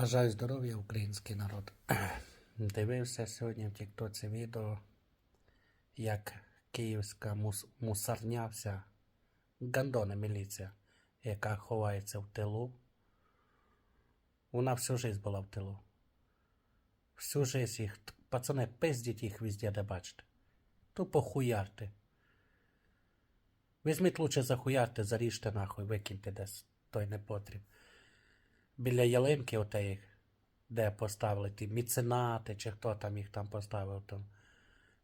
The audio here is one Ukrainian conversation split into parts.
Бажаю здоров'я, український народ. Дивився сьогодні в Тіктоці відео, як київська мус- мусарня вся, гандони міліція, яка ховається в тилу. Вона всю жизнь була в тилу. Всю жизнь їх, пацани, пиздіть їх везде, де бачите. Тупо хуярте. Візьміть лучше захуярте, заріжте нахуй, викиньте десь, той не потріб біля ялинки отеї, де поставили ті міценати, чи хто там їх там поставив, там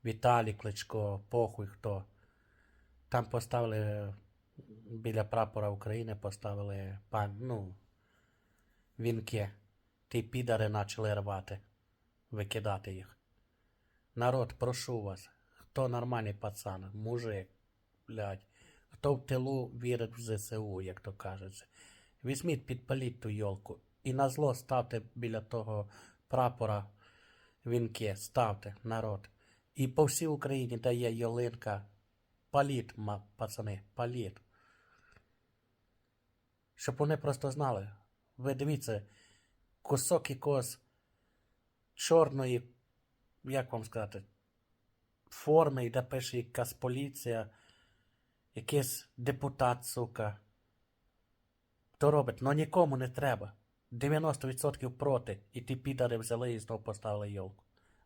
Віталій Кличко, похуй хто. Там поставили е, біля прапора України поставили пан, ну, вінки. Ті підари почали рвати, викидати їх. Народ, прошу вас, хто нормальний пацан, мужик, блядь, хто в тилу вірить в ЗСУ, як то кажеться. Візьміть, підпаліть ту йолку і на зло ставте біля того прапора вінки, ставте, народ. І по всій Україні, де є ялинка, паліть, ма, пацани, паліть. Щоб вони просто знали. Ви дивіться, кусок якогось чорної, як вам сказати, форми, де пише якась поліція, якийсь депутат, сука. То робить, но нікому не треба. 90% проти. І ті підари взяли і знов поставили йолку.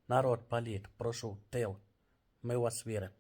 Народ, паліт, прошу, тил. Ми у вас віримо.